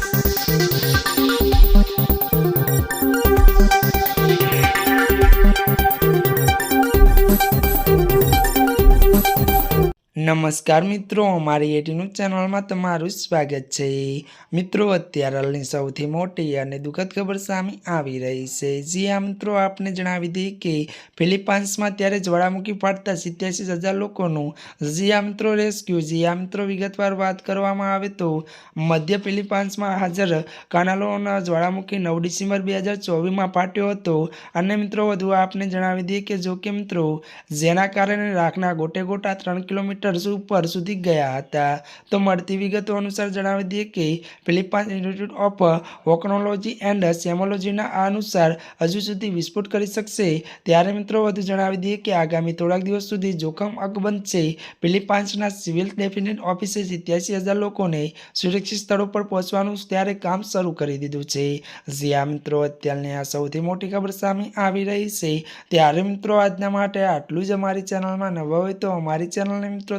Thank you. નમસ્કાર મિત્રો, અમારી એટીનું ચેનલમાં તમારું સ્વાગત છે. મિત્રો, અત્યારે હાલની સૌથી મોટી અને દુઃખદ ખબર સામે આવી રહી છે. જી આ મિત્રો, આપને જણાવી દઈએ કે ફિલિપાઇન્સમાં ત્યારે જ્વાળામુખી ફાટતા સિત્યાસી હજાર લોકોનું જી આ મિત્રો, રેસ્ક્યુ. જી આ મિત્રો, વિગતવાર વાત કરવામાં આવે તો મધ્ય ફિલિપાઇન્સમાં હાજર કાનાલોના જ્વાળામુખી નવ ડિસેમ્બર બે હજાર ચોવીસમાં ફાટ્યો હતો. અને મિત્રો, વધુ આપને જણાવી દઈએ કે જો કે, મિત્રો, જેના કારણે રાખના ગોટે ગોટા ત્રણ કિલોમીટર ઉપર સુધી ગયા હતા. તો મળતી વિગતો અનુસાર જણાવી દઈએ કે Philippines institute of volcanology and સેમોલોજીના આ અનુસાર હજુ સુધી વિસ્ફોટ કરી શકશે. ત્યારે મિત્રો વધુ જણાવી દઈએ કે આગામી થોડાક દિવસ સુધી જોખમ અકબંધ છે ફિલિપાઇન્સના સિવિલ ડેફિનેટ ઓફિસે સિત્યાસી હજાર લોકોને સુરક્ષિત સ્થળો પર પહોંચવાનું ત્યારે કામ શરૂ કરી દીધું છે. જ્યાં મિત્રો, અત્યારની આ સૌથી મોટી ખબર સામે આવી રહી છે. ત્યારે મિત્રો, આજના માટે આટલું જ અમારી ચેનલમાં નવા હોય તો અમારી ચેનલને